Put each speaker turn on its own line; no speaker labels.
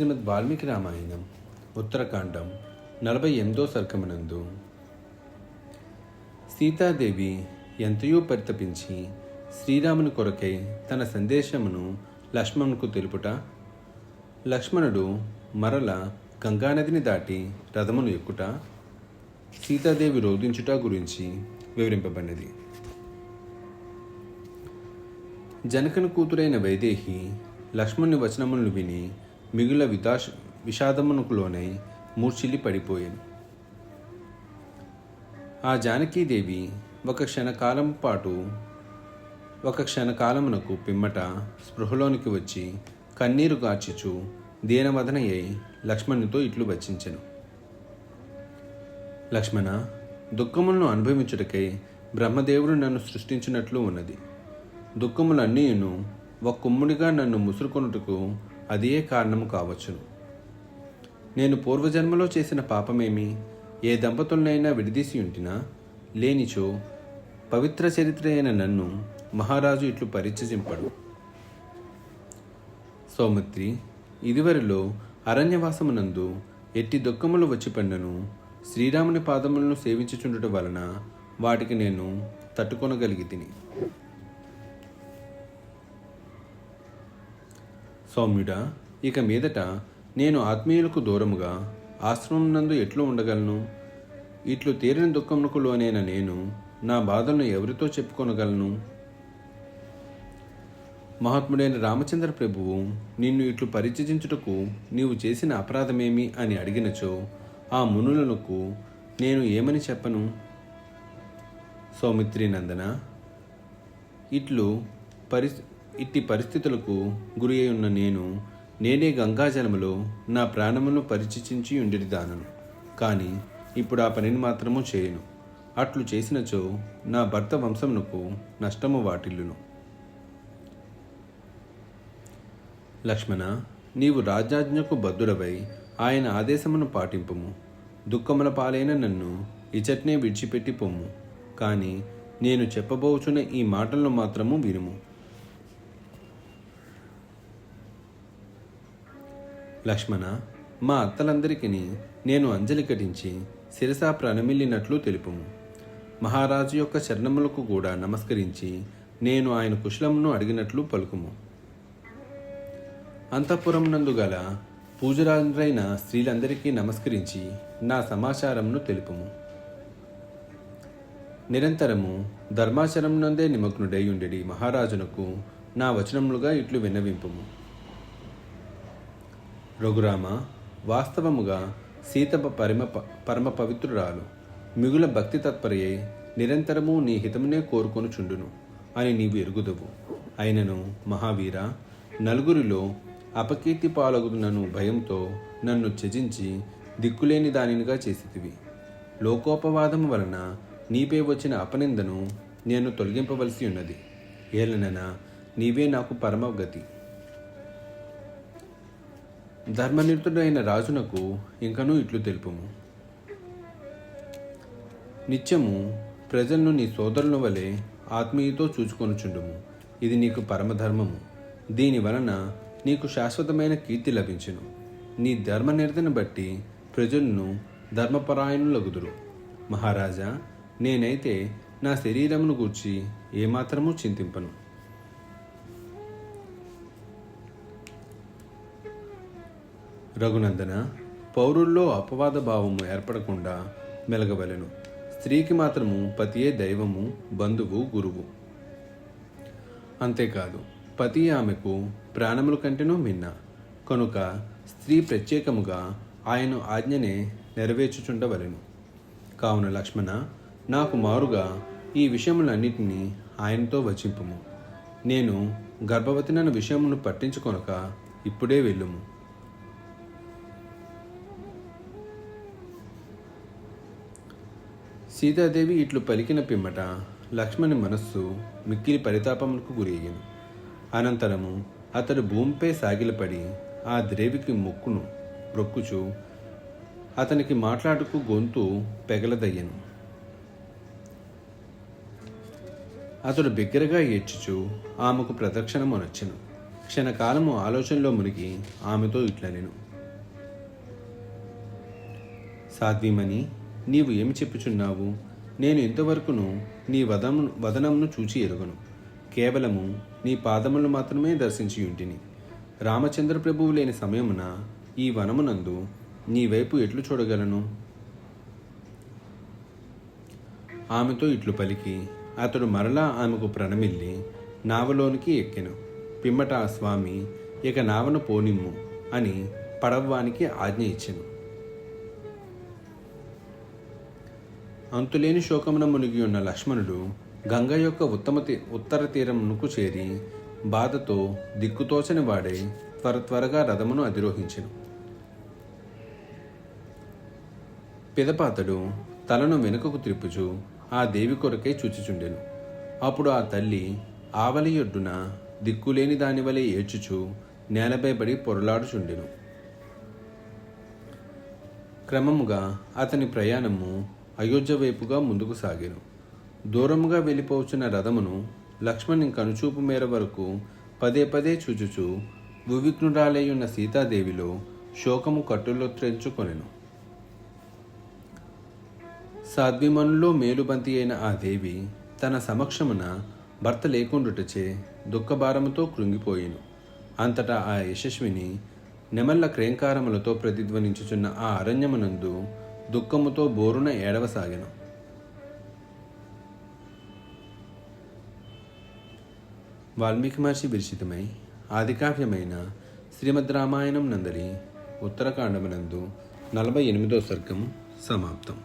శ్రీమద్ వాల్మీకి రామాయణం ఉత్తరకాండం నలభై ఎనిమిదో సర్గమనందు. సీతాదేవి ఎంతయో పరితపించి శ్రీరాముని కొరకై తన సందేశమును లక్ష్మణుకు తెలుపుట లక్ష్మణుడు మరల గంగానదిని దాటి రథమును ఎక్కుట సీతాదేవి రోధించుట గురించి వివరింపబడినది. జనకన కూతురైన వైదేహి లక్ష్మణుని వచనములను విని మిగుల వితాష విషాదమునకు లోనై మూర్ఛిల్లి పడిపోయాను. ఆ జానకీదేవి ఒక క్షణకాలం పాటు ఒక క్షణకాలమునకు పిమ్మట స్పృహలోనికి వచ్చి కన్నీరు గార్చిచు దీనవదనయ్యై లక్ష్మణునితో ఇట్లు వచ్చించెను లక్ష్మణ దుఃఖములను అనుభవించుటకై బ్రహ్మదేవుడు నన్ను సృష్టించినట్లు ఉన్నది. దుఃఖములన్నీయును ఒక కుమ్ముడిగా నన్ను ముసురుకొనుటకు అదే కారణము కావచ్చును. నేను పూర్వజన్మలో చేసిన పాపమేమి? ఏ దంపతులనైనా విడదీసి ఉంటినా? లేనిచో పవిత్ర చరిత్ర అయిన నన్ను మహారాజు ఇట్లు పరిచయింపడు సౌమిత్రి ఇదివరలో అరణ్యవాసమునందు ఎట్టి దుఃఖములు వచ్చి పండను శ్రీరాముని పాదములను సేవించుచుండుట వలన వాటికి నేను తట్టుకొనగలిగి తిని సౌమ్యుడా ఇక మీదట నేను ఆత్మీయులకు దూరముగా ఆశ్రమం నందు ఎట్లు ఉండగలను? ఇట్లు తీరిన దుఃఖమునకు లోనైన నేను నా బాధలను ఎవరితో చెప్పుకొనగలను? మహాత్ముడైన రామచంద్ర ప్రభువు నిన్ను ఇట్లు పరిచయించుటకు నీవు చేసిన అపరాధమేమి అని అడిగినచో ఆ మునులకు నేను ఏమని చెప్పను? సౌమిత్రి నందన ఇట్లు పరి ఇట్టి పరిస్థితులకు గురి అయి ఉన్న నేను నేనే గంగాజలములో నా ప్రాణమును పరిచయించి ఉండిదానను కానీ ఇప్పుడు ఆ పనిని మాత్రము చేయను. అట్లు చేసినచో నా భర్త వంశమునకు నష్టము వాటిల్లును. లక్ష్మణ నీవు రాజాజ్ఞకు బద్ధుడవై ఆయన ఆదేశమును పాటింపము. దుఃఖముల పాలైన నన్ను ఇచట్నే విడిచిపెట్టి పొమ్ము. కానీ నేను చెప్పబోచున్న ఈ మాటలను మాత్రము వినుము. లక్ష్మణ మా అత్తలందరికీ నేను అంజలి కటించి శిరసా ప్రణమిల్లినట్లు తెలుపుము. మహారాజు యొక్క చరణములకు కూడా నమస్కరించి నేను ఆయన కుశలమును అడిగినట్లు పలుకుము. అంతఃపురం నందు గల పూజరాజులైన స్త్రీలందరికీ నమస్కరించి నా సమాచారమును తెలుపుము. నిరంతరము ధర్మాచరం నందే నిమగ్నుడై ఉండేడి మహారాజునకు నా వచనములుగా ఇట్లు విన్నవింపుము. రఘురామ వాస్తవముగా సీత పరమ పరమ పవిత్రురాలు. మిగుల భక్తి తత్పరయే నిరంతరము నీ హితమునే కోరుకొనుచుండును అని నీవు ఎరుగుదవు. అయినను మహావీర నలుగురిలో అపకీర్తి పాలగునను భయంతో నన్ను త్యజించి దిక్కులేని దానినిగా చేసితివి. లోకోపవాదము వలన నీపై వచ్చిన అపనిందను నేను తొలగింపవలసి ఉన్నది. ఏలనన నీవే నాకు పరమగతి. ధర్మనిరుతుడైన రాజునకు ఇంకనూ ఇట్లు తెలుపుము. నిత్యము ప్రజలను నీ సోదరుల వలె ఆత్మీయతో చూచుకొనుచుండుము. ఇది నీకు పరమధర్మము. దీని వలన నీకు శాశ్వతమైన కీర్తి లభించును. నీ ధర్మనిరతను బట్టి ప్రజలను ధర్మపరాయణులగుదురు. మహారాజా నేనైతే నా శరీరమును గూర్చి ఏమాత్రమూ చింతింపను. రఘునందన పౌరుల్లో అపవాద భావము ఏర్పడకుండా మెలగవలెను. స్త్రీకి మాత్రము పతియే దైవము బంధువు గురువు. అంతేకాదు పతి ఆమెకు ప్రాణముల కంటేనూ మిన్న. కనుక స్త్రీ ప్రత్యేకముగా ఆయన ఆజ్ఞనే నెరవేర్చుచుండవలెను. కావున లక్ష్మణ నాకు మారుగా ఈ విషయములన్నిటినీ ఆయనతో వచింపుము. నేను గర్భవతినన్న విషయమును పట్టించుకొనక ఇప్పుడే వెళ్ళుము. సీతాదేవి ఇట్లు పలికిన పిమ్మట లక్ష్మణి మనస్సు మిక్కిలి పరితాపములకు గురయ్యింది అనంతరము అతడు భూమిపై సాగిలపడి ఆ ద్రేవికి మొక్కును ప్రొక్కుచు అతనికి మాట్లాడుకు గొంతు పెగలదయ్యను. అతడు బిగ్గరగా ఏడ్చుచు ఆమెకు ప్రదక్షిణము నచ్చను క్షణకాలము ఆలోచనలో మునిగి ఆమెతో ఇట్లనెను. సాధ్వీమణి నీవు ఏమి చెప్పుచున్నావు? నేను ఇంతవరకును నీ వదము వదనమును చూచి ఎరుగను. కేవలము నీ పాదములను మాత్రమే దర్శించి ఉంటిని రామచంద్ర ప్రభువు లేని సమయమున ఈ వనమునందు నీ వైపు ఎట్లు చూడగలను? ఆమెతో ఇట్లు పలికి అతడు మరలా ఆమెకు ప్రణమిల్లి నావలోనికి ఎక్కెను. పిమ్మట ఆ స్వామి ఇక నావను పోనిమ్ము అని పడవ్వానికి ఆజ్ఞ ఇచ్చెను. అంతులేని శోకమున మునిగి ఉన్న లక్ష్మణుడు గంగ యొక్క ఉత్తమ తీ ఉత్తర తీరంకు చేరి బాధతో దిక్కుతోచని వాడై త్వర త్వరగా రథమును అధిరోహించెను. పిదపాతడు తలను వెనుకకు త్రిప్పుచు ఆ దేవి కొరకై చూచిచుండెను. అప్పుడు ఆ తల్లి ఆవలి ఒడ్డున దిక్కులేని దానివలే ఏడ్చుచు నేలపై పడి పొరలాడుచుండెను. క్రమముగా అతని ప్రయాణము అయోధ్య వైపుగా ముందుకు సాగాను. దూరముగా వెళ్ళిపోవచ్చిన రథమును లక్ష్మణ్ కనుచూపు మేర వరకు పదే పదే చూచుచు ఉవిఘ్నురాలై సీతాదేవిలో శోకము కట్టుల్లో త్రెంచుకొనెను. సాధ్విమనులో మేలుబంతి అయిన ఆ దేవి తన సమక్షమున భర్త లేకుండుటచే దుఃఖభారముతో కృంగిపోయిను. అంతటా ఆ యశస్విని నెమల్ల క్రేంకారములతో ప్రతిధ్వనించుచున్న ఆ అరణ్యమునందు దుఃఖముతో బోరున ఏడవసాగాను వాల్మీకి మహర్షి విరచితమై ఆదికావ్యమైన శ్రీమద్ రామాయణం నందరి ఉత్తరకాండమునందు నలభై ఎనిమిదో సర్గం సమాప్తం.